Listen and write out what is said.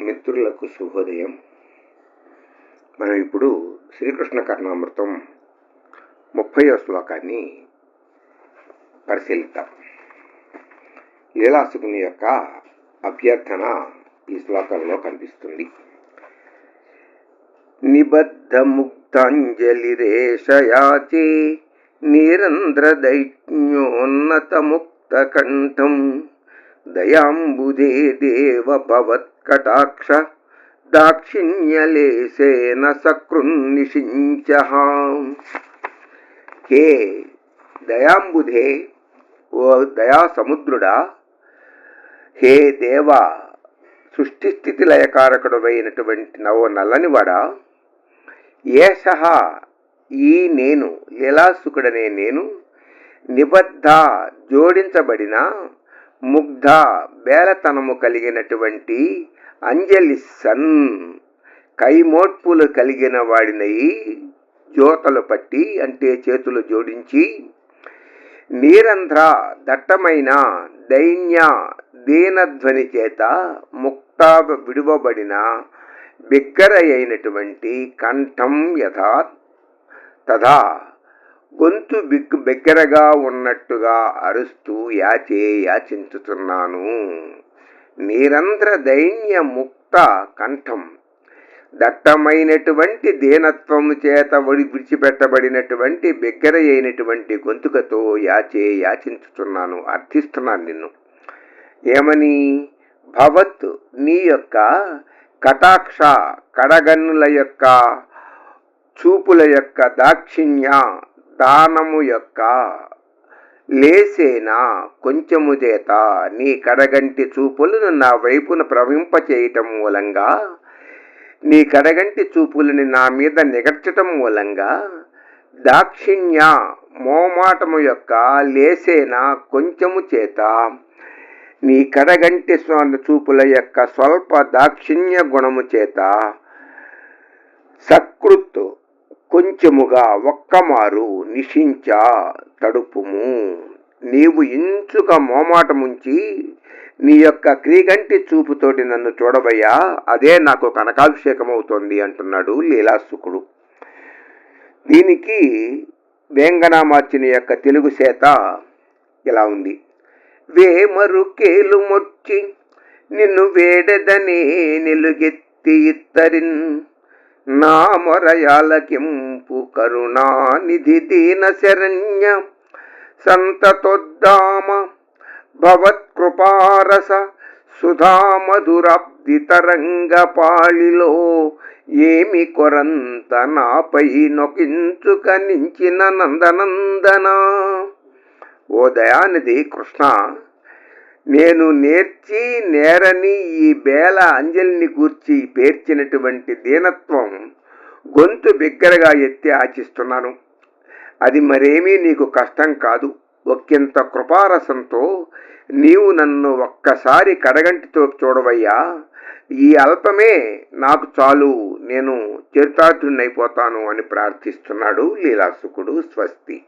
మిత్రులకు శుభోదయం. మనం ఇప్పుడు శ్రీకృష్ణ కర్ణామృతం ముప్పయో శ్లోకాన్ని పరిశీలిద్దాం. లీలాసుకుని యొక్క అభ్యర్థన ఈ శ్లోకంలో కనిపిస్తుంది. నిబద్ధ కంఠం దయాంబుజే దేవ భవత్కటాక్ష దాక్షిణ్యలేసేన సకృన్నిషించ హే దయాంబుధే ఓ దయా సముద్రుడా హే దేవ సృష్టి స్థితి లయకారకుడమైనటువంటి నవో నల్లనివాడా ఏష ఈ నేను లీలాసుకుడనే నేను నిబద్ధ జోడించబడిన ముగ్ధ బేలతనము కలిగినటువంటి అంజలి సన్ కైమోట్పులు కలిగిన వాడినై జ్యోతలు పట్టి అంటే చేతులు జోడించి నీరంధ్ర దట్టమైన దైన్య దీనధ్వని చేత ముక్త విడువబడిన బిగ్గర అయినటువంటి కంఠం యథా తథా గొంతు బిగ్ బిగ్గరగా ఉన్నట్టుగా అరుస్తూ యాచే యాచించుతున్నాను. నిరంధ్ర దైన్య ముక్త కంఠం. దట్టమైనటువంటి దీనత్వము చేత ఒడి విడిచిపెట్టబడినటువంటి బిగ్గర అయినటువంటి గొంతుకతో యాచే యాచించుతున్నాను. అర్థిస్తున్నాను నిన్ను. ఏమని? భవత్ నీ యొక్క కటాక్ష కడగన్నుల యొక్క చూపుల యొక్క దాక్షిణ్య దానము యొక్క లేసేనా కొంచెము చేత నీ కడగంటి చూపులను నా వైపున ప్రవింపచేయటం మూలంగా నీ కడగంటి చూపులని నా మీద నిగర్చటం మూలంగా దాక్షిణ్య మోమాటము యొక్క లేసేనా కొంచెము చేత నీ కడగంటి చూపుల యొక్క స్వల్ప దాక్షిణ్య గుణము చేత నిత్యముగా ఒక్కమారు నిశించ తడుపుము. నీవు ఇంచుక మోమాటముంచి నీ యొక్క క్రీగంటి చూపుతోటి నన్ను చూడబయ్యా అదే నాకు కనకాభిషేకం అవుతోంది అంటున్నాడు లీలాసుకుడు దీనికి వేంగనామార్చిన యొక్క తెలుగు చేత ఇలా ఉంది. వేమరుకేలు మొచ్చి నిన్ను వేడదనే నిలుగెత్తి ఇత్తరిన్ నా మొరయాలకింపు కరుణానిధి దీన శరణ్య సంతతోద్దామ భవత్కృపారస సుధామధురాబ్ది తరంగ పాళిలో ఏమి కొరంత నాపై నొకించుక నించిన నందనందన? ఓ దయానిధి కృష్ణ నేను నేర్చి నేరని ఈ బేల అంజలిని గూర్చి పేర్చినటువంటి దీనత్వం గొంతు బిగ్గరగా ఎత్తి ఆచిస్తున్నాను. అది మరేమీ నీకు కష్టం కాదు. ఒక్కింత కృపారసంతో నీవు నన్ను ఒక్కసారి కడగంటితో చూడవయ్యా. ఈ అల్పమే నాకు చాలు. నేను చరితార్థునైపోతాను అని ప్రార్థిస్తున్నాడు లీలాసుకుడు స్వస్తి.